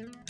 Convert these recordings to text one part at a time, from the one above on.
Thank you.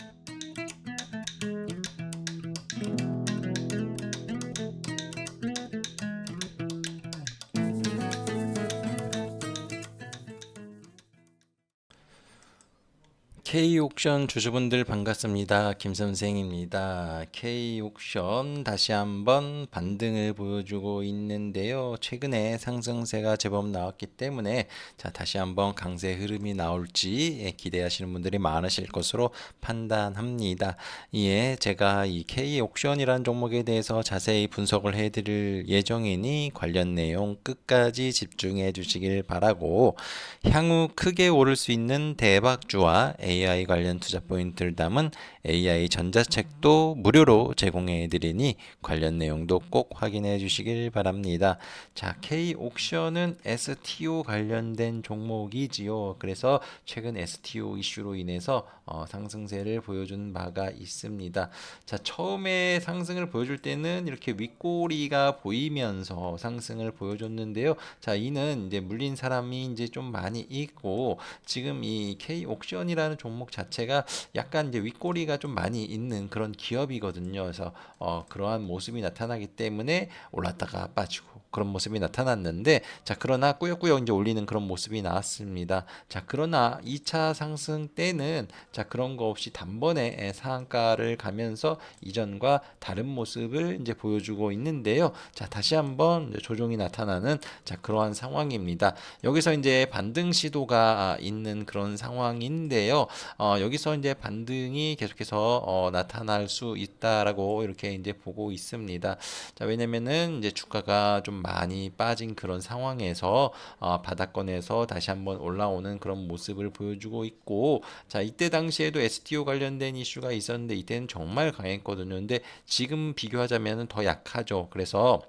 K옥션 주주분들 반갑습니다. 김 선생입니다. K옥션 다시 한번 반등을 보여주고 있는데요. 최근에 상승세가 제법 나왔기 때문에 자 다시 한번 강세 흐름이 나올지 예, 기대하시는 분들이 많으실 것으로 판단합니다. 이에 제가 이 K옥션이라는 종목에 대해서 자세히 분석을 해드릴 예정이니 관련 내용 끝까지 집중해 주시길 바라고 향후 크게 오를 수 있는 대박주와 AI 관련 투자 포인트를 담은 AI 전자책도 무료로 제공해 드리니 관련 내용도 꼭 확인해 주시길 바랍니다. 자, K 옥션은 STO 관련된 종목이지요. 그래서 최근 STO 이슈로 인해서 어, 상승세를 보여준 바가 있습니다. 자, 처음에 상승을 보여줄 때는 이렇게 윗꼬리가 보이면서 상승을 보여줬는데요. 자, 이는 이제 물린 사람이 이제 좀 많이 있고 지금 이 K 옥션이라는 종목 자체가 약간 이제 윗꼬리가 좀 많이 있는 그런 기업이거든요. 그래서 어, 그러한 모습이 나타나기 때문에 올랐다가 빠지고 그런 모습이 나타났는데 자 그러나 꾸역꾸역 이제 올리는 그런 모습이 나왔습니다. 자 그러나 2차 상승 때는 자 그런 거 없이 단번에 상한가를 가면서 이전과 다른 모습을 이제 보여주고 있는데요. 자 다시 한번 조정이 나타나는 자 그러한 상황입니다. 여기서 이제 반등 시도가 있는 그런 상황인데요. 어, 여기서 이제 반등이 계속해서 어, 나타날 수 있다라고 이렇게 이제 보고 있습니다. 자 왜냐면은 이제 주가가 좀 많이 빠진 그런 상황에서 어, 바닥권에서 다시 한번 올라오는 그런 모습을 보여주고 있고 자 이때 당시에도 STO 관련된 이슈가 있었는데 이때는 정말 강했거든요. 근데 지금 비교하자면 더 약하죠. 그래서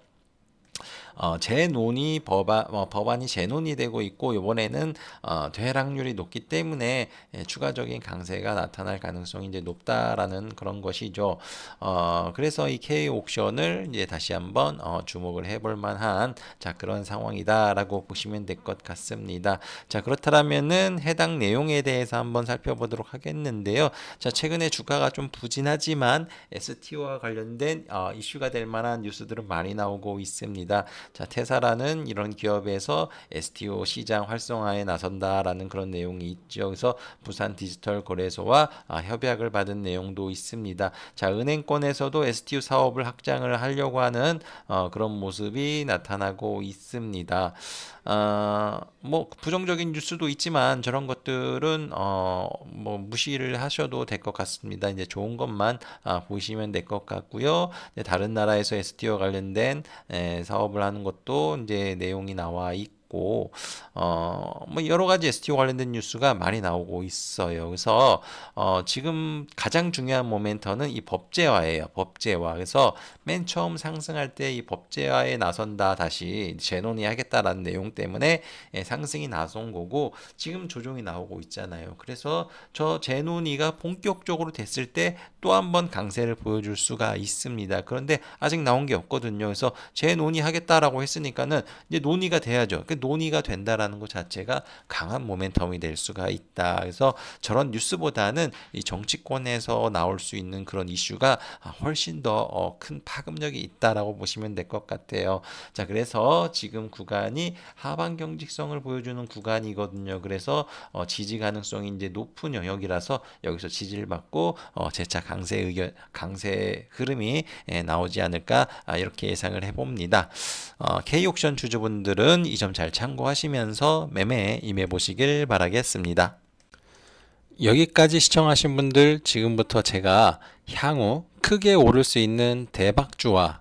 어, 재논의 법안 어, 법안이 재논의 되고 있고 이번에는 어, 되락률이 높기 때문에 예, 추가적인 강세가 나타날 가능성이 이제 높다라는 그런 것이죠. 어, 그래서 이 K 옥션을 이제 다시 한번 어, 주목을 해볼 만한 자 그런 상황이다라고 보시면 될 것 같습니다. 자 그렇다면은 해당 내용에 대해서 한번 살펴보도록 하겠는데요. 자 최근에 주가가 좀 부진하지만 STO와 관련된 어, 이슈가 될 만한 뉴스들은 많이 나오고 있습니다. 자, 테사라는 이런 기업에서 STO 시장 활성화에 나선다라는 그런 내용이 있죠. 그래서 부산 디지털 거래소와 아, 협약을 받은 내용도 있습니다. 자, 은행권에서도 STO 사업을 확장을 하려고 하는 어, 그런 모습이 나타나고 있습니다. 어, 뭐 부정적인 뉴스도 있지만 저런 것들은 어, 뭐 무시를 하셔도 될 것 같습니다. 이제 좋은 것만 아, 보시면 될 것 같고요. 네, 다른 나라에서 STO 관련된 에, 사업을 하는 것도 이제 내용이 나와 있고 어뭐 여러 가지 STO 관련된 뉴스가 많이 나오고 있어요. 그래서 어 지금 가장 중요한 모멘터는 이 법제화예요. 법제화. 그래서 맨 처음 상승할 때 이 법제화에 나선다 다시 재논의 하겠다라는 내용 때문에 예, 상승이 나선 거고 지금 조정이 나오고 있잖아요. 그래서 저 재논의가 본격적으로 됐을 때 또 한 번 강세를 보여줄 수가 있습니다. 그런데 아직 나온 게 없거든요. 그래서 재논의 하겠다라고 했으니까는 이제 논의가 돼야죠. 그 논의가 된다라는 것 자체가 강한 모멘텀이 될 수가 있다. 그래서 저런 뉴스보다는 이 정치권에서 나올 수 있는 그런 이슈가 훨씬 더 큰 파급력이 있다라고 보시면 될 것 같아요. 자, 그래서 지금 구간이 하반 경직성을 보여주는 구간이거든요. 그래서 어, 지지 가능성이 이제 높은 영역이라서 여기서 지지를 받고 어, 재차 강세 의견 강세 흐름이 예, 나오지 않을까 아, 이렇게 예상을 해봅니다. 어, K옥션 주주분들은 이 점 잘 참고하시면서 매매에 임해 보시길 바라겠습니다. 여기까지 시청하신 분들 지금부터 제가 향후 크게 오를 수 있는 대박주와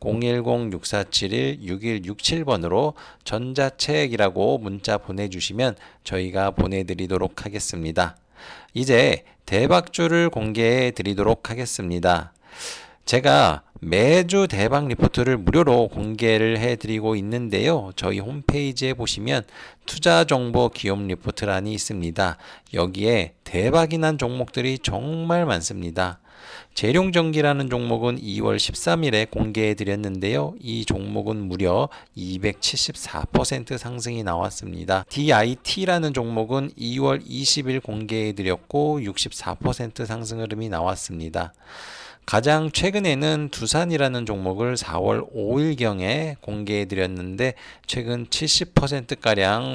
010-6471-6167번으로 전자책이라고 문자 보내주시면 저희가 보내드리도록 하겠습니다. 이제 대박주를 공개해 드리도록 하겠습니다. 제가 매주 대박 리포트를 무료로 공개를 해 드리고 있는데요. 저희 홈페이지에 보시면 투자 정보 기업 리포트란이 있습니다. 여기에 대박이 난 종목들이 정말 많습니다. 재룡전기라는 종목은 2월 13일에 공개해 드렸는데요. 이 종목은 무려 274% 상승이 나왔습니다. DIT라는 종목은 2월 20일 공개해 드렸고 64% 상승 흐름이 나왔습니다. 가장 최근에는 두산이라는 종목을 4월 5일경에 공개해 드렸는데 최근 70%가량